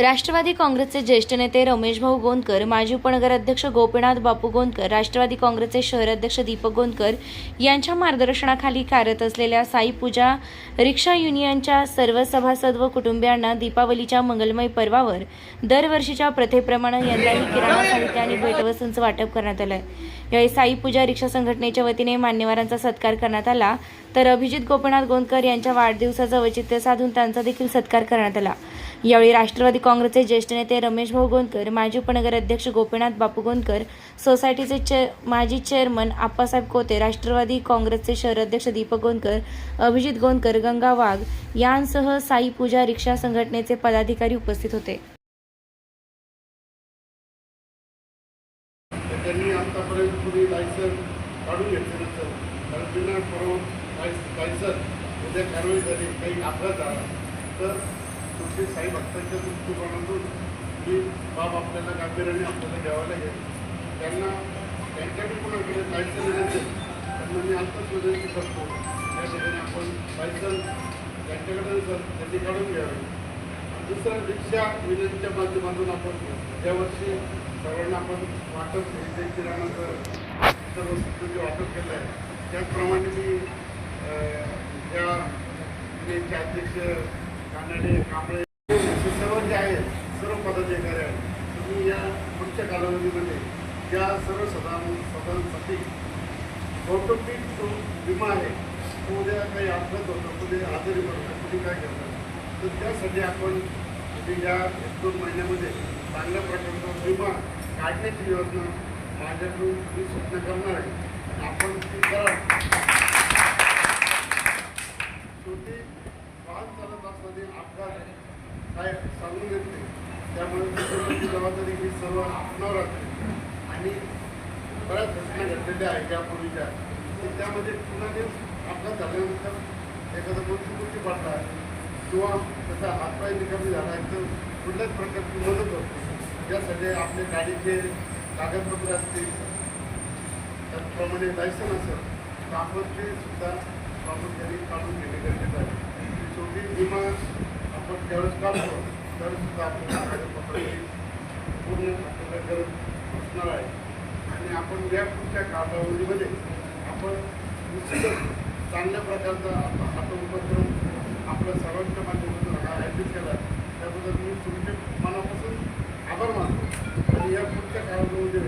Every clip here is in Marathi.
राष्ट्रवादी काँग्रेसचे ज्येष्ठ नेते रमेश भाऊ गोंदकर माजी उपनगर अध्यक्ष गोपीनाथ बापू गोंदकर राष्ट्रवादी काँग्रेसचे शहर अध्यक्ष दीपक गोंदकर यांच्या मार्गदर्शनाखाली कार्यरत असलेल्या साई पूजा रिक्षा युनियनच्या सर्व सभासद व कुटुंबियांना दीपावलीच्या मंगलमय पर्वावर दरवर्षीच्या प्रथेप्रमाणे यंदाही किराणा साहित्य आणि भेटवस्तूंचं वाटप करण्यात आलं यावेळी साई पूजा रिक्षा संघटनेच्या वतीने मान्यवरांचा सत्कार करण्यात आला. तर अभिजित गोपीनाथ गोंदकर यांच्या वाढदिवसाचं औचित्य साधून त्यांचा देखील सत्कार करण्यात आला. यावेळी राष्ट्रवादी काँग्रेसचे ज्येष्ठ नेते रमेश भाऊ गोंदकर माजी उपनगर अध्यक्ष गोपीनाथ बापू गोंदकर सोसायटीचे चे माजी चेअरमन आप्पासाहेब कोते राष्ट्रवादी काँग्रेसचे शहर अध्यक्ष दीपक गोंदकर अभिजित गोंदकर गंगा वाघ यांसह साई पूजा रिक्षा संघटनेचे पदाधिकारी उपस्थित होते. त्यांनी आतापर्यंत कुणी लायसन काढून घेतलं नसेल कारण बिना परवा लायसन उद्या कारवाई झाली काही अपघात झाला. तर तुमचे साई भक्तांच्या दृष्टिकोनातून ही बाब आपल्याला गांभीर्याने आपल्याला घ्यावं लागेल. त्यांना त्यांच्याकडे कोणाकडे लायसन नसेल त्यांना मी आत्ताच विनंती करतो. या ठिकाणी आपण लायसन त्यांच्याकडे सर त्यांनी काढून घ्यावे. दुसरं रिक्षा विनंतीच्या माध्यमातून आपण यावर्षी सर्वांना आपण वाटप हे किराणाचं सर्व वस्तूंचे वाटप केलं आहे त्याचप्रमाणे मी या अध्यक्ष कानडे कांबळे हे सर्व जे आहेत सर्व पदाधिकारी आहेत तुम्ही या पुढच्या कालावधीमध्ये या सर्व सदान सदांसाठी कौटुंबिक जो विमा आहे तो उद्या काही अपघात होतो कुठे आजारी पडतात कुठे काय करतात तर त्यासाठी आपण म्हणजे या एक दोन महिन्यामध्ये चांगल्या प्रकारचा विमा काढण्याची योजना माझ्याकडून मी सूचना करणार आहे. आपण ती करा शेवटी वाहन चालत असताना अपघात काय सांगून येत नाही त्यामुळे कुटुंबाची जबाबदारी ही सर्व आपणावर असते आणि बऱ्याच घटना घडलेल्या आहेत यापूर्वीच्या. तर त्यामध्ये पुन्हा ते अपघात झाल्यानंतर एखादा मृत्यूमुखी पडला किंवा त्याचा हातपाय निकामी झाला आहे तर कुठल्याच प्रकारची मदत होते त्यासाठी आपले गाडीचे कागदपत्र असतील त्याचप्रमाणे लायसन असेल तर आपण ते सुद्धा प्रामुख्याने काढून घेणे गरजेचं आहे. शेवटी विमा आपण ज्यावेळेस काढतो त्यावेळेस सुद्धा आपल्याला कागदपत्राची पूर्ण आपल्याला गरज असणार आहे. आणि आपण या पुढच्या कालावधीमध्ये आपण निश्चितच चांगल्या प्रकारचा आता उपक्रम आपल्या सर्वांच्या माध्यमातून हा आयोजित केला त्याबद्दल मी तुमचे मनापासून आभार मानतो. आणि या पुढच्या कालावधीमध्ये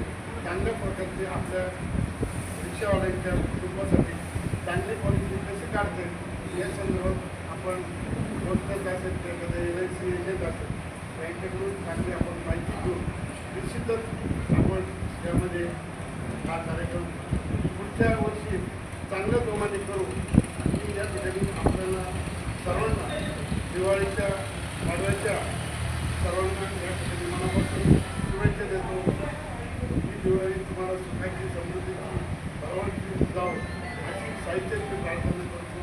चांगल्या प्रकारचे आपल्या रिक्षावाल्यांच्या कुटुंबासाठी चांगली पॉलिसी कशी काढते या संदर्भात आपण रोजगार असेल तर कधी एल आय सी एजंट असेल त्यांच्याकडून चांगली आपण माहिती घेऊन निश्चितच आपण त्यामध्ये हा कार्यक्रम पुढच्या वर्षी चांगल्या जोमाने करू. आणि या ठिकाणी आपल्याला सर्वांना दिवाळीच्या पाडव्याच्या सर्वांना या ठिकाणी मनापासून शुभेच्छा देतो. ही दिवाळी तुम्हाला सुखाची समृद्धीची परवानगी जावं अशी साहित्याची प्रार्थना करतो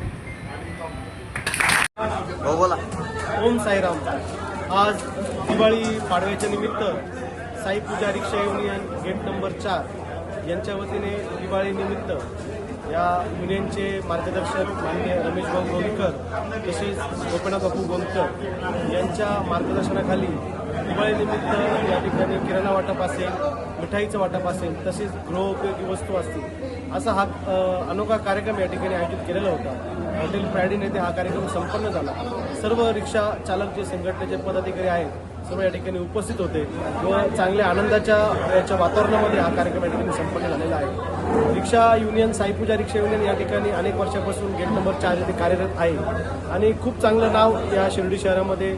आणि थांबतो हो बोला. ओम साईराम. आज दिवाळी पाडव्याच्या निमित्त Sai Puja rickshaw union gate number चार यांच्या वतीने दिवाळीनिमित्त या युनियनचे मार्गदर्शक माननीय रमेश भाऊ गोंदकर तसेच गोपीनाथ बापू गोंदकर यांच्या मार्गदर्शनाखाली दिवाळीनिमित्त या ठिकाणी किराणा वाटप असेल मिठाईचं वाटप असेल तसेच गृहोपयोगी वस्तू असतील असा हा अनोखा कार्यक्रम या ठिकाणी आयोजित केलेला होता. हॉटेल फ्रायडे येथे हा कार्यक्रम संपन्न झाला. सर्व रिक्षा चालक जे संघटनेचे पदाधिकारी आहेत सर्व या ठिकाणी उपस्थित होते. व चांगल्या आनंदाच्या याच्या वातावरणामध्ये हा कार्यक्रम या ठिकाणी संपन्न झालेला आहे. रिक्षा युनियन साईपूजा रिक्षा युनियन या ठिकाणी अनेक वर्षापासून गेट नंबर चार येथे कार्यरत आहे. आणि खूप चांगलं नाव या शिर्डी शहरामध्ये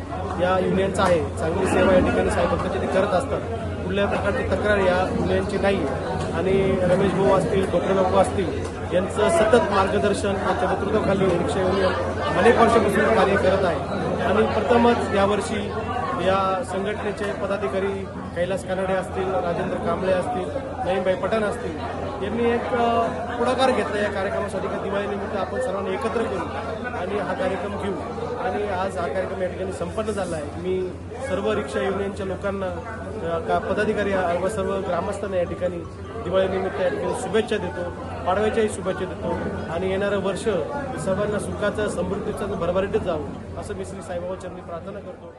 या युनियनचं आहे. चांगली सेवा या ठिकाणी साईभक्ताचे ते करत असतात. कुठल्या प्रकारची तक्रार या युनियनची नाही. आणि रमेश भाऊ असतील गोपीनाथ असतील यांचं सतत मार्गदर्शन यांच्या नेतृत्वाखाली रिक्षा युनियन अनेक वर्षापासून कार्य करत आहे. आणि प्रथमच यावर्षी या संघटनेचे पदाधिकारी कैलास कानडे असतील राजेंद्र कांबळे असतील नईमबाई पठाण असतील यांनी एक पुढाकार घेतला या कार्यक्रमासाठी. का दिवाळीनिमित्त आपण सर्वांनी एकत्र करू आणि हा कार्यक्रम घेऊ. आणि आज हा कार्यक्रम या ठिकाणी संपन्न झाला आहे. मी सर्व रिक्षा युनियनच्या लोकांना का पदाधिकारी व सर्व ग्रामस्थांना या ठिकाणी दिवाळीनिमित्त या ठिकाणी शुभेच्छा देतो पाडव्याच्याही शुभेच्छा देतो. आणि येणारं वर्ष सर्वांना सुखाचं समृद्धीचं भरभराटीत जावं असं मी श्री साईबाबा चरणी प्रार्थना करतो.